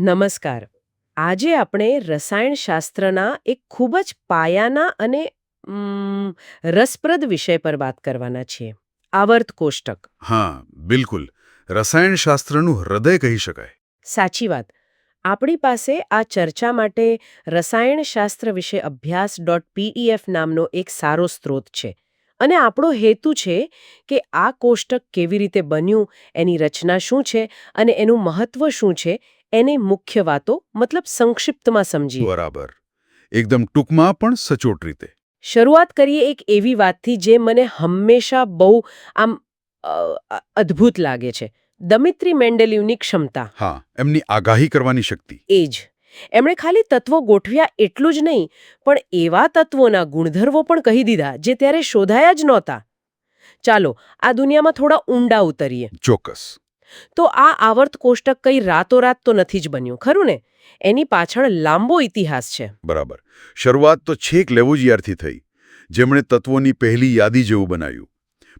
નમસ્કાર. આજે આપણે રસાયણશાસ્ત્રના એક ખૂબ જ પાયાના અને રસપ્રદ વિષય પર વાત કરવાના છીએ. આવર્ત કોષ્ટક. હા બિલકુલ. રસાયણશાસ્ત્રનું હૃદય કહી શકાય. સાચી વાત. આપણી પાસે આ ચર્ચા માટે રસાયણશાસ્ત્ર વિશે અભ્યાસ ડોટ પીડીએફ નામનો એક સારો સ્ત્રોત છે. અને આપણો હેતુ છે કે આ કોષ્ટક કેવી રીતે બન્યું એની રચના શું છે અને એનું મહત્વ શું છે એની મુખ્ય વાતો મતલબ સંક્ષિપ્તમાં સમજીએ. બરાબર. એકદમ ટૂંકમાં પણ સચોટ રીતે. શરૂઆત કરીએ એક એવી વાતથી જે મને હંમેશા બહુ આમ અદ્ભુત લાગે છે. દમિત્રી મેન્ડેલિવની ક્ષમતા. હા એમની આગાહી કરવાની શક્તિ. એ જ. એમણે ખાલી તત્વો ગોઠવ્યા એટલું જ નહીં પણ એવા તત્વોના ગુણધર્મો પણ કહી દીધા જે ત્યારે શોધાયા જ નહોતા. ચાલો આ દુનિયામાં થોડા ઊંડા ઉતરીએ. ચોક્કસ. તો આ આવર્ત કોષ્ટક કઈ રાતોરાત તો નથી જ બન્યું ખરું ને? એની પાછળ લાંબો ઇતિહાસ છે. બરાબર. શરૂઆત તો છેક લેવુજિયારથી થઈ. જેમણે તત્વોની પહેલી યાદી જેવું બનાવ્યું.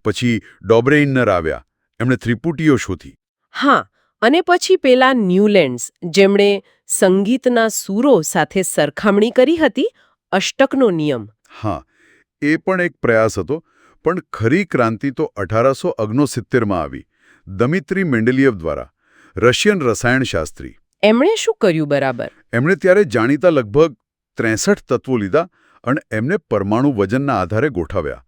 પછી ડોબ્રેઇનર આવ્યા. એમણે ત્રિપુટીઓ શોધી. હા અને પછી પેલા ન્યૂલેન્ડ્સ જેમણે સંગીતના સૂરો સાથે સરખામણી કરી હતી અષ્ટકનો નિયમ. હા એ પણ એક પ્રયાસ હતો પણ ખરી ક્રાંતિ તો અઢારસો ઓગણસિત્તેરમાં આવી. દમિત્રી મેન્ડેલિયવ દ્વારા રશિયન રસાયણશાસ્ત્રી એમણે શું કર્યું બરાબર? એમણે ત્યારે જાણીતા લગભગ ત્રેસઠ તત્વો લીધા અને એમને પરમાણુ વજનના આધારે ગોઠવ્યા.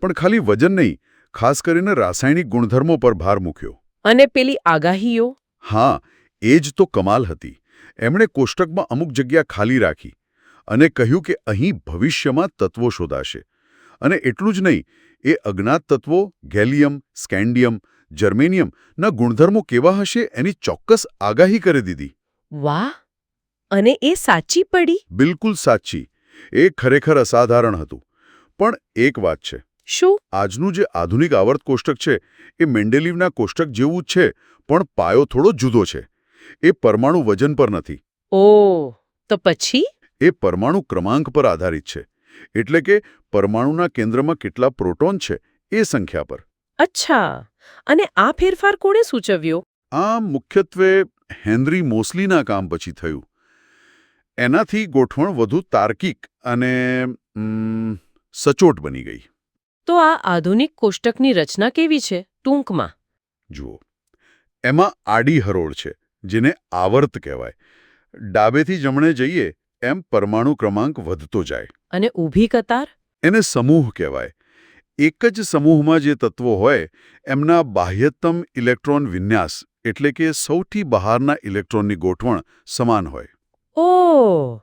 પણ ખાલી વજન નહીં ખાસ કરીને રાસાયણિક ગુણધર્મો પર ભાર મૂક્યો. અને પેલી આગાહીઓ? હા એ જ તો કમાલ હતી. એમણે કોષ્ટકમાં અમુક જગ્યા ખાલી રાખી અને કહ્યું કે અહીં ભવિષ્યમાં તત્વો શોધાશે. અને એટલું જ નહીં એ અજ્ઞાત તત્વો ગેલિયમ સ્કેન્ડિયમ જર્મેનિયમના ગુણધર્મો કેવા હશે એની ચોક્કસ આગાહી કરી દીધી. વાહ! અને એ સાચી પડી? બિલકુલ સાચી. એ ખરેખર અસાધારણ હતું. પણ એક વાત છે. શું? આજનું જે આધુનિક આવર્ત કોષ્ટક છે એ મેન્ડેલિવના કોષ્ટક જેવું જ છે પણ પાયો થોડો જુદો છે. એ પરમાણુ વજન પર નથી. ઓ તો પછી? એ પરમાણુ ક્રમાંક પર આધારિત છે. એટલે કે પરમાણુના કેન્દ્રમાં કેટલા પ્રોટોન છે એ સંખ્યા પર. અચ્છા. અને આ ફેરફાર કોણે સૂચવ્યો? આ મુખ્યત્વે હેનરી મોસ્લીના કામ પછી થયું. એનાથી ગોઠવણ વધુ તાર્કિક અને સચોટ બની ગઈ. તો આ આધુનિક કોષ્ટકની રચના કેવી છે ટૂંકમાં? જુઓ. એમાં આડી હરોળ છે જેને આવર્ત કહેવાય. ડાબેથી જમણે જઈએ એમ પરમાણુ ક્રમાંક વધતો જાય. અને ઊભી કતાર? એને સમૂહ કહેવાય. એક જ સમૂહમાં જે તત્વો હોય એમના બાહ્યતમ ઇલેક્ટ્રોન વિન્યાસ એટલે કે સૌથી બહારના ઇલેક્ટ્રોનની ગોઠવણ સમાન હોય. ઓ!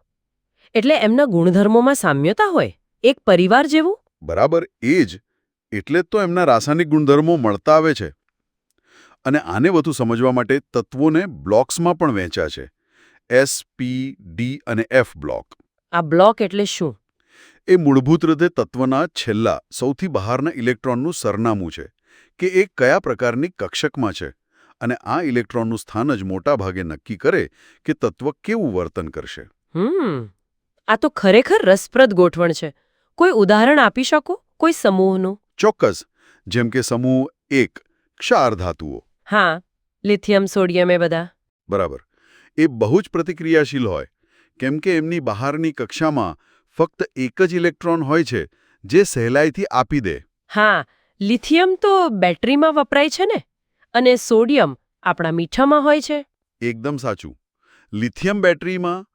એટલે એમના ગુણધર્મોમાં સામ્યતા હોય? એક પરિવાર જેવું? બરાબર એ જ. એટલે જ તો એમના રાસાયણિક ગુણધર્મો મળતા આવે છે. અને આને વધુ સમજવા માટે તત્વોને બ્લોક્સમાં પણ વહેંચ્યા છે. એસ પી ડી અને એફ બ્લોક આ બ્લોક એટલે શું? એ મૂળભૂત રીતે તત્વના છેલ્લા સૌથી બહારના ઇલેક્ટ્રોનનું સરનામું છે કે એ કયા પ્રકારની કક્ષકમાં છે અને આ ઇલેક્ટ્રોનનું સ્થાન જ મોટા ભાગે નક્કી કરે કે તત્વ કેવું વર્તન કરશે. હમ આ તો ખરેખર રસપ્રદ ગોઠવણ છે. કોઈ ઉદાહરણ આપી શકો? કોઈ સમૂહનું? ચોક્કસ જેમ કે સમૂહ એક ક્ષાર ધાતુઓ. હા લિથિયમ સોડિયમ એ બધા. બરાબર. એ બહુ જ પ્રતિક્રિયાશીલ હોય. કેમ કે એમની બહારની કક્ષામાં ફક્ત એક જ ઇલેક્ટ્રોન હોય છે જે સહેલાઈથી આપી દે. હા લિથિયમ તો બેટરીમાં વપરાય છે ને અને સોડિયમ આપણા મીઠામાં હોય છે. એકદમ સાચું. લિથિયમ બેટરીમાં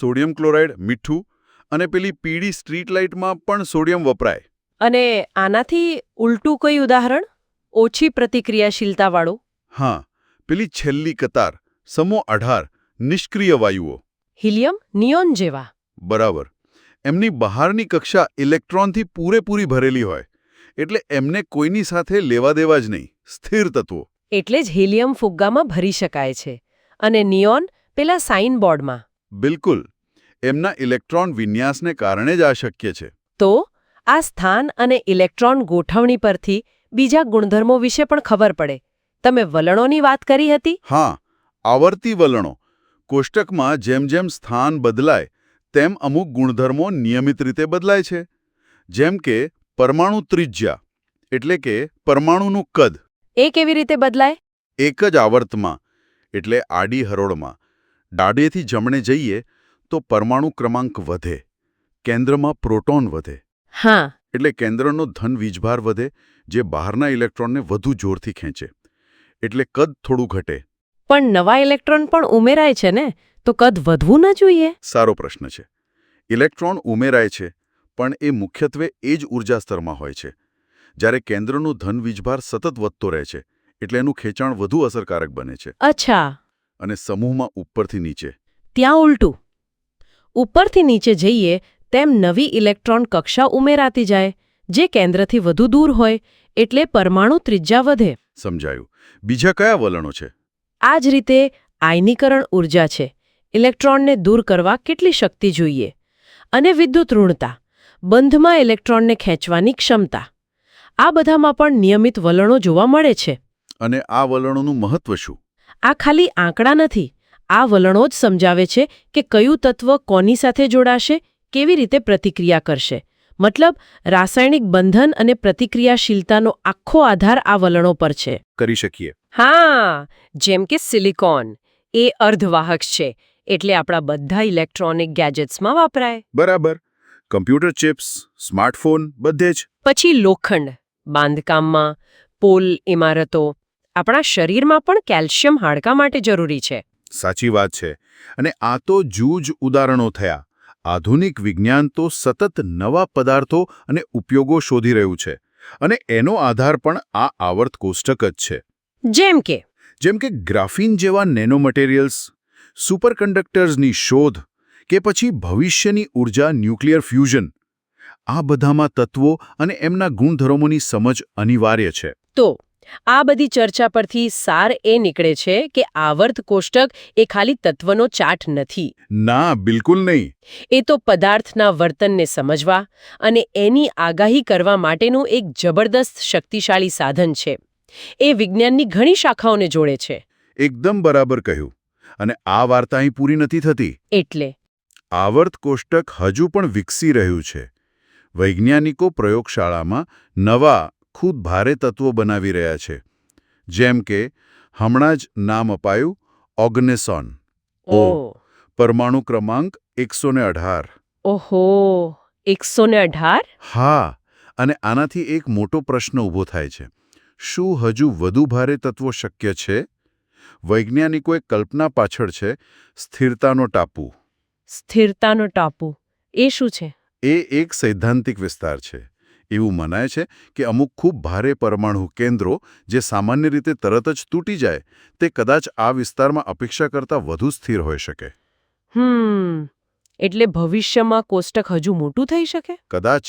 સોડિયમ ક્લોરાઇડ મીઠું અને પેલી પીળી સ્ટ્રીટ લાઇટમાં પણ સોડિયમ વપરાય. અને આનાથી ઉલટું કોઈ ઉદાહરણ? ઓછી પ્રતિક્રિયાશીલતાવાળું? હા પેલી છેલ્લી કતાર સમો અઢાર નિષ્ક્રિય વાયુઓ. હિલિયમ નિયોન જેવા. બરાબર. એમની બહારની કક્ષા ઇલેક્ટ્રોનથી પૂરેપૂરી ભરેલી હોય એટલે એમને કોઈની સાથે લેવા દેવા જ નહીં સ્થિર તત્વો. એટલે જ હિલિયમ ફુગ્ગામાં ભરી શકાય છે અને નિયોન પેલા સાઇન બોર્ડમાં બિલકુલ. એમના ઇલેક્ટ્રોન વિન્યાસને કારણે જ આ શક્ય છે. તો આ સ્થાન અને ઇલેક્ટ્રોન ગોઠવણી પરથી બીજા ગુણધર્મો વિશે પણ ખબર પડે. તમે વલણોની વાત કરી હતી? હા આવર્તી વલણો કોષ્ટકમાં જેમ જેમ સ્થાન બદલાય તેમ અમુક ગુણધર્મો નિયમિત રીતે બદલાય છે. જેમ કે પરમાણુ ત્રિજ્યા એટલે કે પરમાણુનું કદ. એ કેવી રીતે બદલાય? એક જ આવર્તમાં એટલે આડી હરોળમાં. ડાડેથી જમણે જઈએ તો પરમાણુ ક્રમાંક વધે. કેન્દ્રમાં પ્રોટોન વધે. હા. એટલે કેન્દ્રનો ધન વીજભાર વધે જે બહારના ઇલેક્ટ્રોનને વધુ જોરથી ખેંચે. એટલે કદ થોડું ઘટે. પણ નવા ઇલેક્ટ્રોન પણ ઉમેરાય છે ને? તો કદ વધવું ન જોઈએ? સારો પ્રશ્ન છે. ઇલેક્ટ્રોન ઉમેરાય છે પણ એ મુખ્યત્વે એ જ ઊર્જા સ્તરમાં હોય છે. જ્યારે કેન્દ્રનો ધન વીજભાર સતત વધતો રહે છે એટલે એનું ખેંચાણ વધુ અસરકારક બને છે. અચ્છા. અને સમૂહમાં ઉપરથી નીચે. ત્યાં ઉલટું. ઉપરથી નીચે જઈએ તેમ નવી ઇલેક્ટ્રોન કક્ષા ઉમેરાતી જાય જે કેન્દ્રથી વધુ દૂર હોય એટલે પરમાણુ ત્રિજ્યા વધે. સમજાયું. બીજા કયા વલણો છે? આ જ રીતે આયનીકરણ ઊર્જા છે. ઇલેક્ટ્રોનને દૂર કરવા કેટલી શક્તિ જોઈએ? અને વિદ્યુત ઋણતા બંધમાં ઇલેક્ટ્રોનને ખેંચવાની ક્ષમતા આ બધામાં પણ નિયમિત વલણો જોવા મળે છે. અને આ વલણોનું મહત્વ શું? આ ખાલી આંકડા નથી. આ વલણો જ સમજાવે છે કે કયું તત્વ કોની સાથે જોડાશે કેવી રીતે પ્રતિક્રિયા કરશે. મતલબ રાસાયણિક બંધન અને પ્રતિક્રિયાશીલતાનો આખો આધાર આ વલણો પર છે. કરી શકીએ. હા જેમ કે સિલિકોન એ અર્ધવાહક છે એટલે આપણા બધા ઇલેક્ટ્રોનિક ગેજેટ્સમાં વાપરાય. બરાબર. કમ્પ્યુટર ચિપ્સ સ્માર્ટફોન બધે જ. પછી લોખંડ બાંધકામમાં પોલ ઇમારતો આપણા શરીરમાં પણ કેલ્શિયમ હાડકા માટે જરૂરી છે. સાચી વાત છે. અને આ તો જૂજ ઉદાહરણો થયા. આધુનિક વિજ્ઞાન તો સતત નવા પદાર્થો અને ઉપયોગો શોધી રહ્યું છે. અને એનો આધાર પણ આ આવર્ત કોષ્ટક જ છે. જેમ કે જેમ કે ગ્રાફીન જેવા નેનો મટીરિયલ્સ સુપરકન્ડક્ટર્સની શોધ કે પછી ભવિષ્યની ઊર્જા ન્યુક્લિયર ફ્યુઝન આ બધામાં તત્વો અને એમના ગુણધર્મોની સમજ અનિવાર્ય છે. તો આ બધી ચર્ચા પરથી સાર એ નીકળે છે કે આવર્ત કોષ્ટક એ ખાલી તત્વનો ચાર્ટ નથી. ના બિલકુલ નહીં. એ તો પદાર્થના વર્તનને સમજવા અને એની આગાહી કરવા માટેનું એક જબરદસ્ત શક્તિશાળી સાધન છે. એ વિજ્ઞાનની ઘણી શાખાઓને જોડે છે. એકદમ બરાબર કહ્યું. અને આ વાર્તા અહીં પૂરી નથી થતી. એટલે. આવર્ત કોષ્ટક હજુ પણ વિકસી રહ્યું છે. વૈજ્ઞાનિકો પ્રયોગશાળામાં નવા ખૂબ ભારે તત્વો બનાવી રહ્યા છે. જેમ કે હમણાં જ નામ અપાયું ઓગ્નેસોન. ઓ. પરમાણુ ક્રમાંક એકસો ને અઢાર. ઓહો એકસો ને અઢાર? હા અને આનાથી એક મોટો પ્રશ્ન ઊભો થાય છે. શું હજુ વધુ ભારે તત્વો શક્ય છે? વૈજ્ઞાનિકોએ કલ્પના પાછળ છે સ્થિરતાનો ટાપુ. સ્થિરતાનો ટાપુ. એ શું છે? એ એક સૈદ્ધાંતિક વિસ્તાર છે. એવું મનાય છે કે અમુક ખૂબ ભારે પરમાણુ કેન્દ્રો જે સામાન્ય રીતે તરત જ તૂટી જાય તે કદાચ આ વિસ્તારમાં અપેક્ષા કરતાં વધુ સ્થિર હોઈ શકે. હમ. એટલે ભવિષ્યમાં કોષ્ટક હજુ મોટું થઈ શકે? કદાચ.